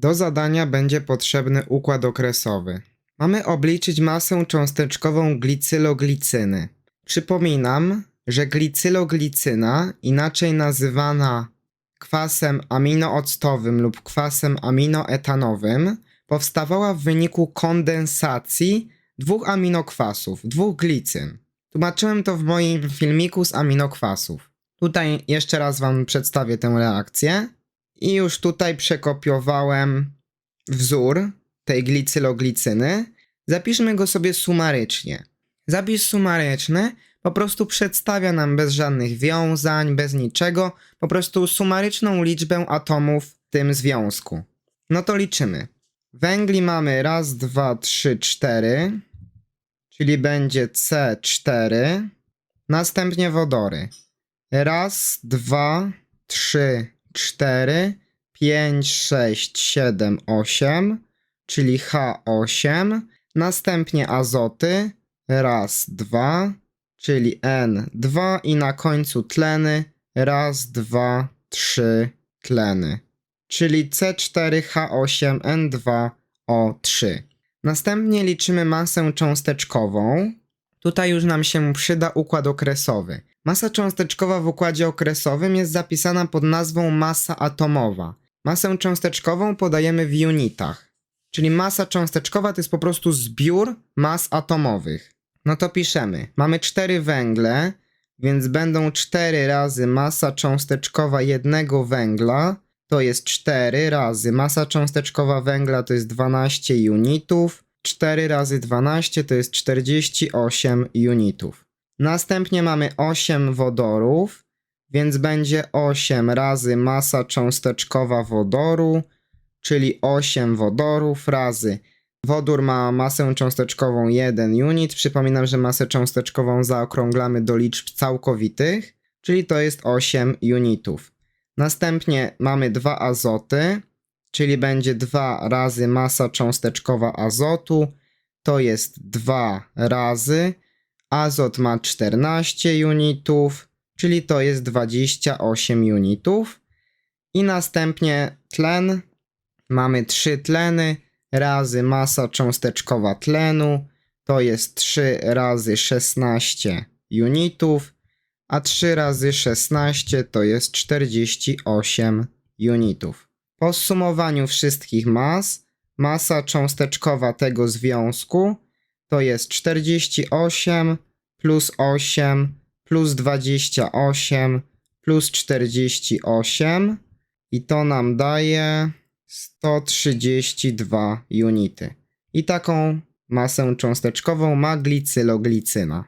Do zadania będzie potrzebny układ okresowy. Mamy obliczyć masę cząsteczkową glicyloglicyny. Przypominam, że glicyloglicyna, inaczej nazywana kwasem aminooctowym lub kwasem aminoetanowym, powstawała w wyniku kondensacji dwóch aminokwasów, dwóch glicyn. Tłumaczyłem to w moim filmiku z aminokwasów. Tutaj jeszcze raz Wam przedstawię tę reakcję. I już tutaj przekopiowałem wzór tej glicyloglicyny. Zapiszmy go sobie sumarycznie. Zapis sumaryczny po prostu przedstawia nam bez żadnych wiązań, bez niczego, po prostu sumaryczną liczbę atomów w tym związku. No to liczymy. Węgli mamy raz, dwa, trzy, cztery, czyli będzie C4. Następnie wodory. Raz, dwa, trzy, cztery, pięć, sześć, siedem, osiem, czyli H8. Następnie azoty. Raz, dwa, czyli N2 i na końcu tleny. Raz, dwa, trzy tleny. Czyli C4H8N2O3. Następnie liczymy masę cząsteczkową. Tutaj już nam się przyda układ okresowy. Masa cząsteczkowa w układzie okresowym jest zapisana pod nazwą masa atomowa. Masę cząsteczkową podajemy w unitach. Czyli masa cząsteczkowa to jest po prostu zbiór mas atomowych. No to piszemy. Mamy cztery węgle, więc będą 4 razy masa cząsteczkowa jednego węgla. To jest 4 razy masa cząsteczkowa węgla to jest 12 unitów. 4 razy 12 to jest 48 unitów. Następnie mamy 8 wodorów, więc będzie 8 razy masa cząsteczkowa wodoru, czyli 8 wodorów razy wodór ma masę cząsteczkową 1 unit. Przypominam, że masę cząsteczkową zaokrąglamy do liczb całkowitych, czyli to jest 8 unitów. Następnie mamy dwa azoty, czyli będzie 2 razy masa cząsteczkowa azotu, to jest 2 razy azot ma 14 unitów, czyli to jest 28 unitów. I następnie tlen. Mamy 3 tleny razy masa cząsteczkowa tlenu, to jest 3 razy 16 unitów, a 3 razy 16 to jest 48 unitów. Po zsumowaniu wszystkich mas, masa cząsteczkowa tego związku to jest 48 plus 8 plus 28 plus 48 i to nam daje 132 unity. I taką masę cząsteczkową ma glicyloglicyna.